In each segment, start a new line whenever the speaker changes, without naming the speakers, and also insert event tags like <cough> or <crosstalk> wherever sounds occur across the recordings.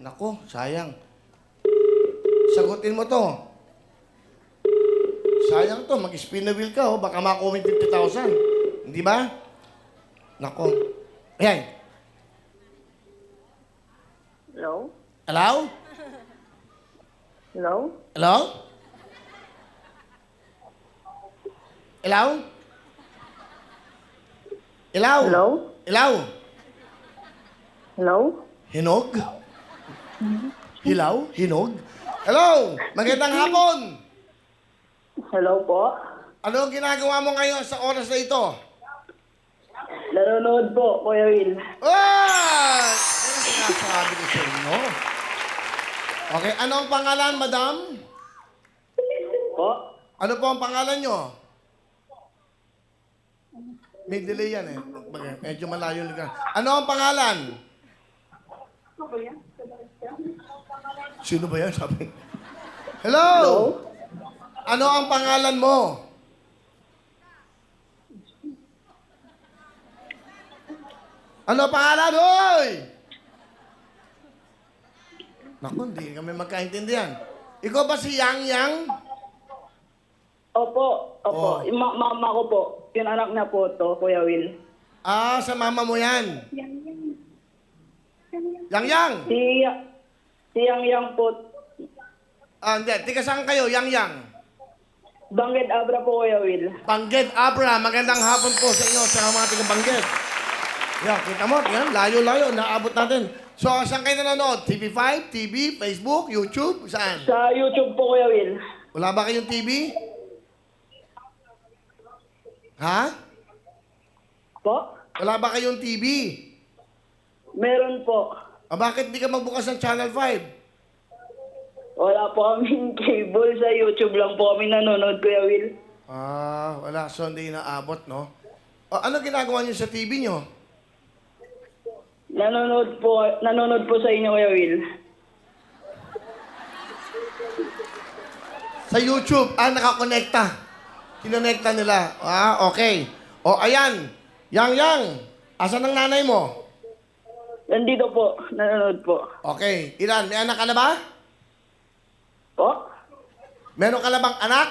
Nako, sayang. Sagutin mo to. Sayang to, mag-spin the wheel ka, oh. baka yung 50,000. Hindi ba? Nako. Ayan.
Hello?
Hello?
Hello?
Hello? Hello? Hello?
Hello?
Hello?
Hello?
Hinog? Hilaw? Hinog? Hello? Magandang hapon!
Hello po?
Ano ang ginagawa mo ngayon sa oras na ito?
Nanonood po, Kuya Will.
Ah! Ano ang sinasabi ko sa inyo? Okay, ano ang pangalan, madam?
Po?
Ano po ang pangalan nyo? May delay yan eh. Medyo malayo lugar. Ano ang pangalan? Sino ba yan? Sabi. Hello?
Hello?
Ano ang pangalan mo? Ano ang pangalan, hoy? Naku, hindi kami magkaintindihan. Ikaw ba si Yang Yang?
Opo, opo.
Oh.
Ma- mama ko po. Yung anak niya po to, Kuya Will.
Ah, sa mama mo yan. Yang Yang!
Si, si Yang Yang po.
Ah, hindi. Tika saan kayo, Yang Yang?
Banged Abra po, Kuya Will.
Bangged Abra, magandang hapon po sa inyo sa mga taga Bangged. Yan, kita mo, yan, layo-layo, naabot natin. So, saan kayo nanonood? TV5, TV, Facebook, YouTube, saan?
Sa YouTube po, Kuya Will.
Wala ba kayong TV? Ha?
Po?
Wala ba kayong TV?
Meron po.
Ah, bakit di ka magbukas ng Channel 5?
Wala po kaming <laughs> cable. Sa YouTube lang po kami nanonood, Kuya Will.
Ah, wala. So, hindi naabot, no? O, ano ginagawa niyo sa TV niyo?
Nanonood po, nanonood po sa inyo, Kuya Will.
Sa YouTube, ah, nakakonekta. Kinonekta nila. Ah, okay. O, ayan. Yang, yang. Asan ang nanay mo?
Nandito po, nanonood po.
Okay. Ilan? May anak ka na ba?
Po?
Meron ka na bang anak?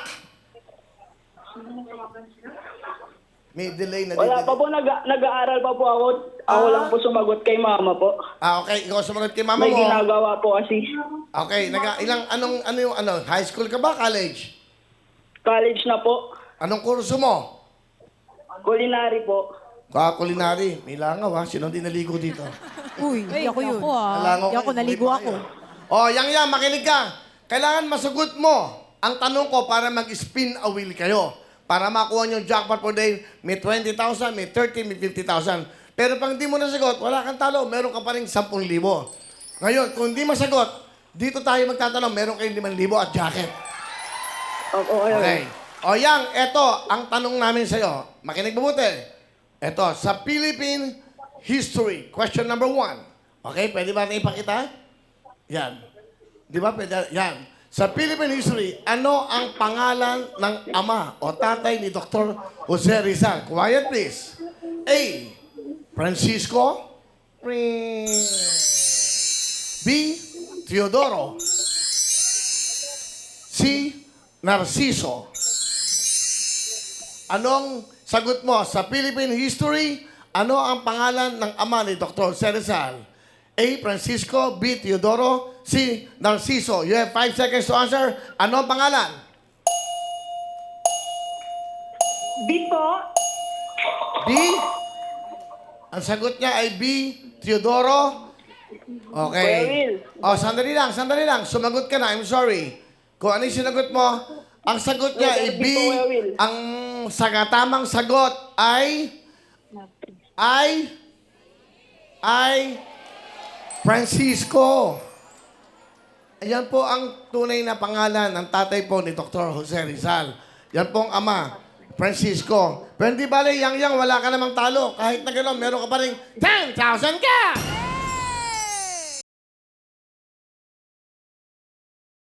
May delay na
Wala
delay.
pa po, nag- nag-aaral pa po ako. Ako
Ah.
lang po sumagot kay mama po.
Ah, okay. Ikaw sumagot kay mama
May
mo.
ginagawa po kasi.
Okay. Naga, ilang, anong, ano yung, ano, high school ka ba? College?
College na po.
Anong kurso mo?
Culinary po.
Culinary. May langaw ha. Sino di naligo dito? <laughs>
Uy, hindi ako yun.
Ako ah.
Langaw
Hindi ako,
kayo,
naligo
pa
ako.
kayo. Oh, yang yang, makinig ka. Kailangan masagot mo ang tanong ko para mag-spin a wheel kayo. Para makuha nyo yung jackpot for day, may 20,000, may 30, may 50,000. Pero pag hindi mo nasagot, wala kang talo, meron ka pa rin 10,000. Ngayon, kung hindi masagot, dito tayo magtatanong, meron kayong 5,000 at jacket.
Opo, kayo.
Okay. O yang, eto ang tanong namin sa'yo. Makinig mabuti. Eto, sa Philippine history, question number one. Okay, pwede ba natin ipakita? Yan. Di ba pwede? Yan. Sa Philippine history, ano ang pangalan ng ama o tatay ni Dr. Jose Rizal? Quiet please. A. Francisco. B. Teodoro. C. Narciso. Anong sagot mo sa Philippine history? Ano ang pangalan ng ama ni Dr. Cerizal? A. Francisco, B. Teodoro, C. Narciso. You have five seconds to answer. Ano ang pangalan?
B po.
B. Ang sagot niya ay B. Teodoro. Okay.
Will.
Oh, sandali lang, sandali lang. Sumagot ka na. I'm sorry. Kung ano yung sinagot mo, ang sagot niya ay B. Ang sagatamang sagot ay ay ay Francisco. Ayan po ang tunay na pangalan ng tatay po ni Dr. Jose Rizal. Yan po ang ama, Francisco. Pero hindi bale, yang yang, wala ka namang talo. Kahit na gano'n, meron ka pa rin 10,000 ka!